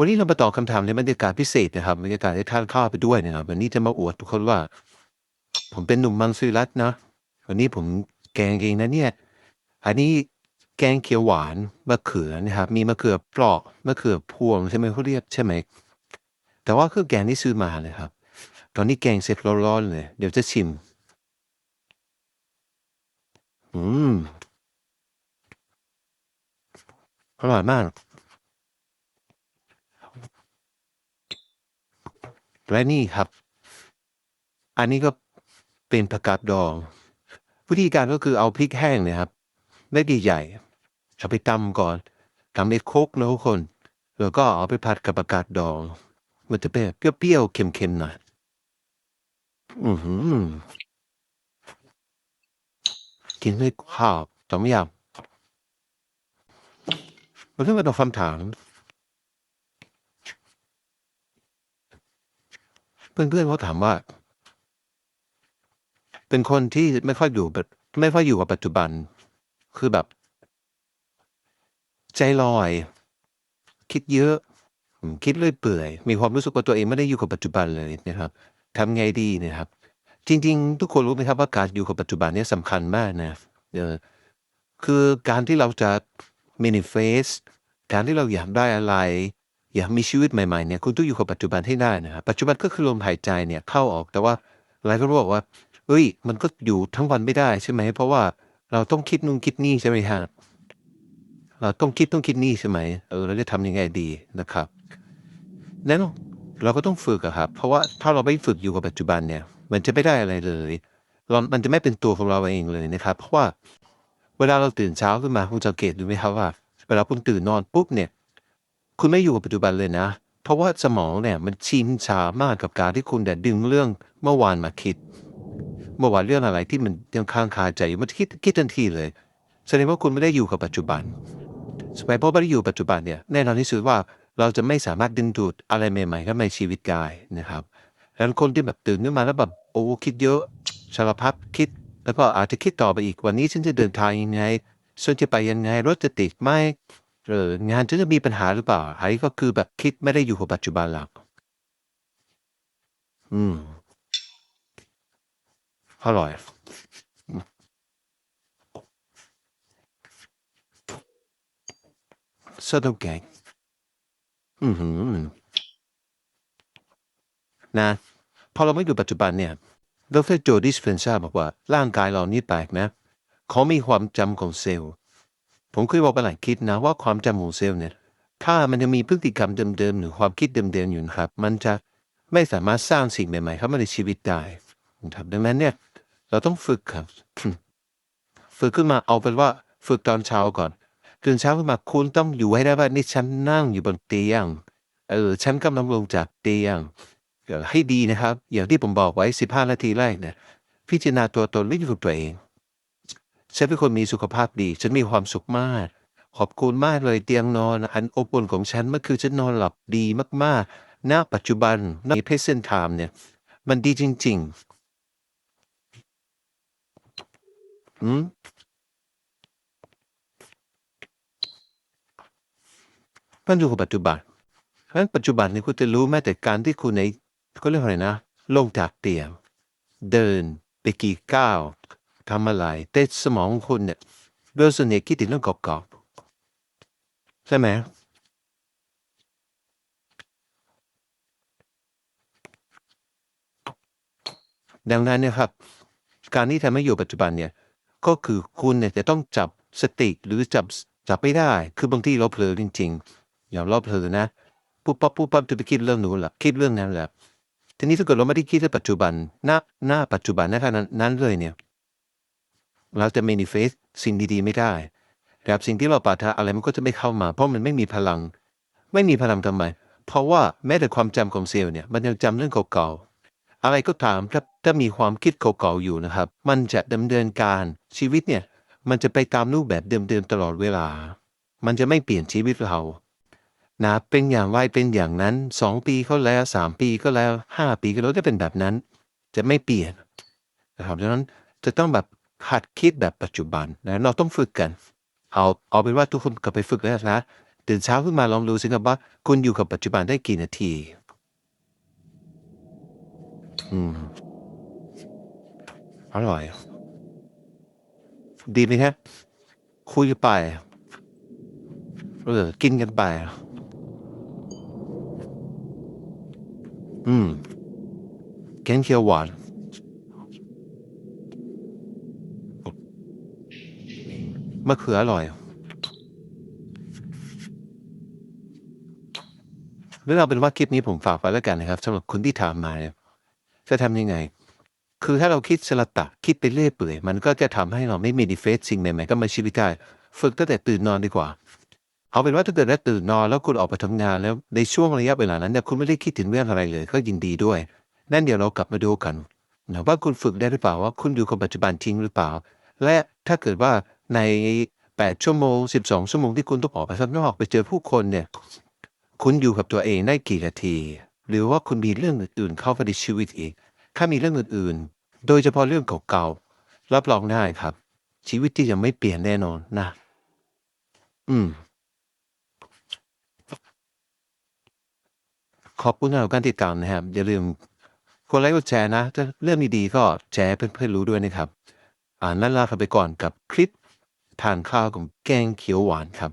วันนี้เรามาตอบคำถามในบรรยากาศพิเศษนะครับบรรยากาศได้ทานข้าวไปด้วยนะครับ วันนี้จะมาอวดทุกคนว่า ผมเป็นหนุ่มมังสวิรัตนะวันนี้ผมแกงเองนะเนี่ยอันนี้แกงเขียวหวานมะเขือนะครับ มีมะเขือเปราะมะเขือพวงใช่ไหมเขาเรียกใช่ไหมแต่ว่าคือแกงที่ซื้อมาเลยครับ ตอนนี้แกงเสร็จร้อนๆเลย เดี๋ยวจะชิม อืมอร่อยมาก และนี่ครับ อันนี้ก็เป็นผักกาดดองวิธีการก็คือเอาพริกแห้งเนี่ยครับเม็ดใหญ่ๆเอาไปตำก่อนตำเม็ดโคกนะทุกคน แล้วก็เอาไปผัดกับผักกาดดอง มันจะเป็นเปรี้ยวๆเค็มๆหน่อยอือหือกินด้วยข้าวสองอย่างเราเรื่องมาตอบคำถาม เพื่อนๆเขาถามว่า เป็นคนที่ไม่ค่อยอยู่แบบไม่ค่อยอยู่กับปัจจุบัน คือแบบ ใจลอย คิดเยอะ คิดเรื่อยเปื่อย มีความรู้สึกว่าตัวเองไม่ได้อยู่กับปัจจุบันเลยนะครับทำไงดีนะครับ จริง ๆ ทุกคนรู้ไหมครับว่าการอยู่กับปัจจุบันนี่สำคัญมากนะเออคือการที่เราจะ manifest การที่เราอยากได้อะไร อยากมีชีวิตใหม่ๆเนี่ยคุณต้องอยู่กับปัจจุบันให้ได้นะครับปัจจุบันก็คือลมหายใจเนี่ยเข้าออกแต่ว่าหลายคนบอกว่าเอ้ย มันก็อยู่ทั้งวันไม่ได้ใช่ไหม เพราะว่าเราต้องคิดนู่นคิดนี่ใช่ไหมฮะเราต้องคิดต้องคิดนี่ใช่ไหมเออเราจะทำยังไงดีนะครับแน่นอนเราก็ต้องฝึกครับ เพราะว่าถ้าเราไม่ฝึกอยู่กับปัจจุบันเนี่ย มันจะไม่ได้อะไรเลยเรามันจะไม่เป็นตัวของเราเองเลยนะครับ เพราะว่าเวลาเราตื่นเช้าขึ้นมาคุณสังเกตดูไหมครับว่าเวลาคุณตื่นนอนปุ๊บเนี่ย คุณไม่อยู่กับปัจจุบันเลยนะ เพราะว่าสมองเนี่ยมันชินชามากกับการที่คุณแต่ดึงเรื่องเมื่อวานมาคิด เมื่อวานเรื่องอะไรที่มันยังค้างคาใจอยู่มันคิดคิดทันทีเลย แสดงว่าคุณไม่ได้อยู่กับปัจจุบันสมัยพราะไม่ได้อยู่ปัจจุบันเนี่ยแน่นอนที่สุดว่าเราจะไม่สามารถดึงดูดอะไรใหม่ๆเข้ามาในชีวิตกายนะครับดังนั้นคนที่แบบตื่นขึ้นมาแล้วแบบโอ้คิดเยอะสารพัดคิด แล้วก็อาจจะคิดต่อไปอีกวันนี้ฉันจะเดินทางยังไงฉันจะไปยังไงรถจะติดไหม เอองานฉันจะมีปัญหาหรือเปล่าอันนี้ก็คือแบบคิดไม่ได้อยู่กับปัจจุบันหลักอืมอร่อยสนุกแกงอือหือนะพอเราไม่อยู่ปัจจุบันเนี่ยดรโจดิสเพนซาบอกว่า ร่างกายเรานี่แปลกนะเขามีความจำของเซลล์ ผมเคยบอกไปหลายคิดนะว่าความจำของเซลล์เนี่ย ถ้ามันยังมีพฤติกรรมเดิมๆ หรือความคิดเดิมๆ อยู่นะครับ มันจะไม่สามารถสร้างสิ่งใหม่ๆเข้ามาในชีวิตได้นะครับดังนั้นเนี่ย เราต้องฝึกครับ ฝึกขึ้นมาเอาเป็นว่าฝึกตอนเช้าก่อนตื่นเช้าขึ้นมาคุณต้องอยู่ให้ได้ว่านี่ฉันนั่งอยู่บนเตียงเออฉันกำลังลงจากเตียงให้ดีนะครับ อย่างที่ผมบอกไว้ 15 นาทีแรกเนี่ยพิจารณาตัวตนและอยู่กับตัวเอง ฉันเป็นคนมีสุขภาพดี ฉันมีความสุขมาก ขอบคุณมากเลยเตียงนอน อันอบอุ่นของฉันเมื่อคืนฉันนอนหลับดีมากๆ ณ ปัจจุบันในเพศเส้นไทม์เนี่ย มันดีจริงๆอืมมันอยู่กับปัจจุบันเพราะฉะนั้นปัจจุบันนี้คุณจะรู้แม้แต่การที่คุณในเขาเรียกอะไรนะ ลงจากเตียงเดินไปกี่ก้าว ทำอะไรแต่สมองคุณเนี่ยโดยส่วนใหญ่คิดถึงเรื่องเก่าๆใช่ไหมดังนั้นนี่ยครับ การที่ทำให้อยู่ปัจจุบันเนี่ยก็คือคุณเนี่ยจะต้องจับสติหรือจับจับไม่ได้ คือบางที่เราเผลอจริงๆอย่างเราเผลอนะปุ๊บปั๊บปุ๊บปั๊บจะไปคิดเรื่องนู้นละคิดเรื่องนั้นแหละทีนี้ถ้าเกิดเราไม่ได้คิดในปัจจุบันณหน้าปัจจุบันณขณะนั้นเลยเนี่ย เราจะ manifest สิ่งดีๆไม่ได้แบบสิ่งที่เราปรารถนาอะไรมันก็จะไม่เข้ามา เพราะมันไม่มีพลัง ไม่มีพลังทำไม เพราะว่าแม้แต่ความจำของเซลล์เนี่ยมันยังจำเรื่องเก่าๆอะไรก็ตามถ้าถ้ามีความคิดเก่าๆอยู่นะครับ มันจะดำเนินการชีวิตเนี่ยมันจะไปตามรูปแบบเดิมๆตลอดเวลา มันจะไม่เปลี่ยนชีวิตเรานะเป็นอย่างไรเป็นอย่างนั้นสองปีก็แล้วสามปีก็แล้วห้าปีก็แล้วจะเป็นแบบนั้น จะไม่เปลี่ยนนะครับดังนั้นจะต้องแบบ หัดคิดแบบปัจจุบันนะเราต้องฝึกกัน เอาเอาเป็นว่าทุกคนก็ไปฝึกแล้วนะตื่นเช้าขึ้นมาลองดูสิครับว่า คุณอยู่กับปัจจุบันได้กี่นาทีอืมอร่อย ดีไหมฮะคุยกันไปเออกินกันไป อืมแกงเขียวหวาน มะเขืออร่อยเรื่องเอาเป็นว่าคลิปนี้ผมฝากไว้แล้วกันนะครับสำหรับคนที่ถามมาเนี่ยจะทำยังไง คือถ้าเราคิดสลัดตะคิดไปเรื่อยเปื่อย มันก็จะทำให้เราไม่มีดีเฟสสิ่งใหม่ๆก็มาชีวิตได้ฝึกตั้งแต่ตื่นนอนดีกว่าเอาเป็นว่าถ้าเกิดว่าตื่นนอนแล้วคุณออกไปทำงานแล้วในช่วงระยะเวลานั้นเนี่ยคุณไม่ได้คิดถึงเรื่องอะไรเลย ก็ยินดีด้วย นั่นเดี๋ยวเรากลับมาดูกันนะว่าคุณฝึกได้หรือเปล่าว่าคุณอยู่กับปัจจุบันจริงหรือเปล่า และถ้าเกิดว่า ใน 8 ชั่วโมง 12 ชั่วโมงที่คุณต้องออกไปข้างนอกไปเจอผู้คนเนี่ย คุณอยู่กับตัวเองได้กี่นาที หรือว่าคุณมีเรื่องอื่นๆเข้ามาในชีวิตอีก ถ้ามีเรื่องอื่นๆ โดยเฉพาะเรื่องเก่าๆ รับรองได้ครับ ชีวิตที่จะไม่เปลี่ยนแน่นอนนะ อืม ขอบคุณสำหรับการติดตามนะครับ อย่าลืมกดไลค์กดแชร์นะถ้าเรื่องดีๆก็แชร์ให้เพื่อนๆรู้ด้วยนะครับ อ่านั่นลาไปก่อนกับคลิป ทานข้าวกับแกงเขียวหวานครับ